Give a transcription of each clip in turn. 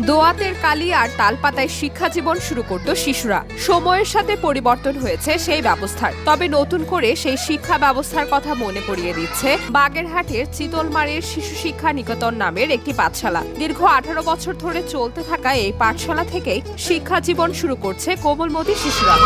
দোয়াতের কালি আর তালপাতায় শিক্ষা জীবন শুরু করত শিশুরা। সময়ের সাথে পরিবর্তন হয়েছে সেই ব্যবস্থার। তবে নতুন করে সেই শিক্ষা ব্যবস্থার কথা মনে করিয়ে দিচ্ছে বাগেরহাটের চিতলমারের শিশু শিক্ষা নিকেতন নামের একটি পাঠশালা। দীর্ঘ আঠারো বছর ধরে চলতে থাকা এই পাঠশালা থেকেই শিক্ষা জীবন শুরু করছে কোমলমতি শিশুরা।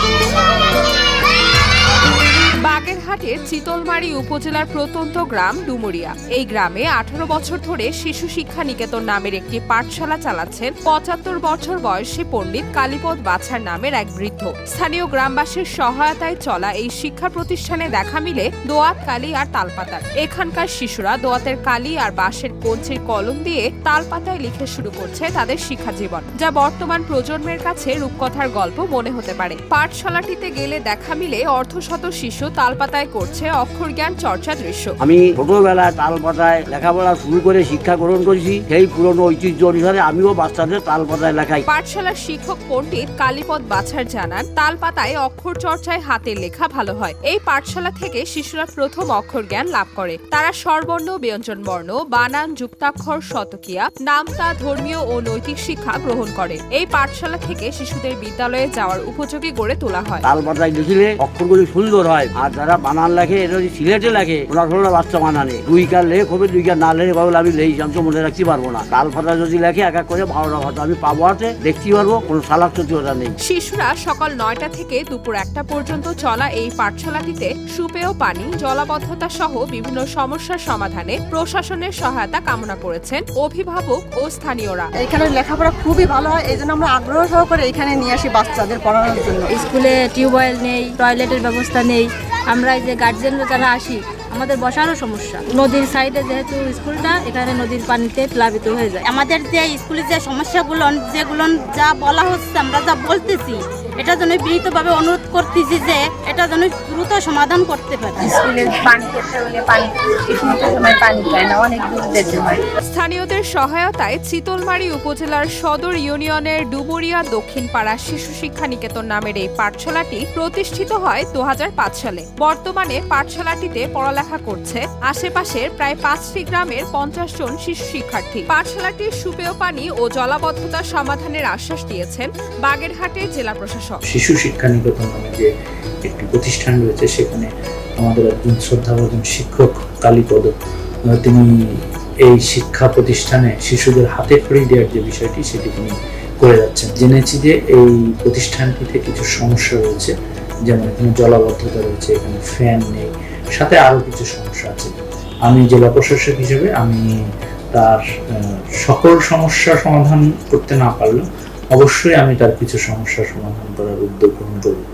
বাগেরহাটের চিতলমারি উপজেলার প্রত্যন্ত গ্রাম ডুমুরিয়া। এই গ্রামে আঠারো বছর ধরে শিশু শিক্ষা নিকেতন নামের একটি পাঠশালা চালাচ্ছেন পঁচাত্তর বছর বয়সী পণ্ডিত কালীপদ বাছার নামের এক বৃদ্ধ। স্থানীয় গ্রামবাসীর সহায়তায় চলা এই শিক্ষা প্রতিষ্ঠানে দেখা মিলে দোয়াত কালি আর তালপাতার। এখানকার শিশুরা দোয়াতের কালি আর বাঁশের কঞ্চির কলম দিয়ে তালপাতায় লিখে শুরু করছে তাদের শিক্ষা জীবন যা বর্তমান প্রজন্মের কাছে রূপকথার গল্প মনে হতে পারে। পাঠশালাটিতে গেলে দেখা মিলে অর্ধশত শিশু তালপাতায় করছে অক্ষর জ্ঞান চর্চা দৃশ্য। আমি ছোটবেলায় তাল পাতায় লেখাপড়া শুরু করে শিক্ষা গ্রহণ করেছি সেই পুরনো ঐতিহ্য অনুসারে আমিও বাচ্চাদের তাল পাতায় লেখাই। পাঠশালার শিক্ষক পণ্ডিত কালীপদ বাছার জানান তালপাতায় অক্ষর চর্চায় হাতের লেখা ভালো হয়। এই পাঠশালা থেকে শিশুরা প্রথম অক্ষর জ্ঞান লাভ করে। তারা স্বরবর্ণ ব্যঞ্জন বর্ণ বানান যুক্তাক্ষর শতকিয়া নামতা ধর্মীয় ও নৈতিক শিক্ষা গ্রহণ করে। এই পাঠশালা থেকে শিশুদের বিদ্যালয়ে যাওয়ার উপযোগী গড়ে তোলা হয়। তাল পাতায় লিখিলে অক্ষরগুলি সুন্দর হয়। আর যারা বানান লেখে এটা যদি সিলেটে লেখে ওনার হলো বাচ্চা বানানে। দুই কার লেখ হবে দুই কার না লেখে বাবুল আমি লেই আমি তো মনে রাখতে পারব না। তাল পাতা যদি লেখে এক এক করে বারোটা ভাষা আমি পাবো হাতে দেখতে পারব কোনো সালাক চতুরতা নেই। শিশুরা সকাল নয়টা থেকে দুপুর একটা পর্যন্ত চলা এই পাঠশালাটিতে সুপেয় পানি জলাবদ্ধতা সহ বিভিন্ন সমস্যার সমাধানে প্রশাসনের সহায়তা কামনা করেছেন অভিভাবক ও স্থানীয়রা। এখানে লেখাপড়া খুবই ভালো হয় এই জন্য আমরা আগ্রহ সহকারে এখানে নিয়ে আসি বাচ্চাদের পড়ানোর জন্য। স্কুলে টিউবওয়েল নেই টয়লেটের ব্যবস্থা নেই। আমরা এই যে গার্জেনরা যারা আসি, আমাদের বসারও সমস্যা। নদীর সাইডে যেহেতু স্কুলটা, এখানে নদীর পানিতে প্লাবিত হয়ে যায়। আমাদের যে স্কুলের যে সমস্যাগুলো, যেগুলো যা বলা হচ্ছে, আমরা যা বলতেছি এটা জন্য বিনীতভাবে অনুরোধ করতেছি যে এটা যেন দ্রুত সমাধান করতে পারে। স্কুলের পানি খেতে হলে পানি সময় পানি পায় না অনেক দূর যেতে হয়। স্থানীয়দের সহায়তায় চিতলমারি উপজেলার সদর ইউনিয়নের ডুবুরিয়া দক্ষিণ পাড়া শিশু শিক্ষা নিকেতন নামের এই পাঠশালাটি প্রতিষ্ঠিত হয় দু হাজার পাঁচ সালে। বর্তমানে পাঠশালাটিতে পড়ালেখা করছে। আশেপাশের প্রায় পাঁচটি গ্রামের পঞ্চাশ জন শিশু শিক্ষার্থী। পাঠশালাটির সুপেয় পানি ও জলাবদ্ধতা সমাধানের আশ্বাস দিয়েছেন বাগেরহাটের জেলা প্রশাসক শিশু শিক্ষা নিকেতন নামে যে একটি প্রতিষ্ঠান রয়েছে, সেখানে আমাদের একজন শ্রদ্ধাভাজন শিক্ষক কালীপদ তিনি এই শিক্ষা প্রতিষ্ঠানে শিশুদের হাতে খড়ি দেওয়ার যে বিষয়টি, সেটি তিনি করে যাচ্ছেন। জেনেছি যে এই প্রতিষ্ঠানটিতে কিছু সমস্যা রয়েছে, যেমন এখানে জলাবদ্ধতা রয়েছে, এখানে ফ্যান নেই, সাথে আরও কিছু সমস্যা আছে। আমি জেলা প্রশাসক হিসেবে আমি তার সকল সমস্যা সমাধান করতে না পারলেও অবশ্যই আমি তার কিছু সমস্যার সমাধান করার উদ্যোগ গ্রহণ করব।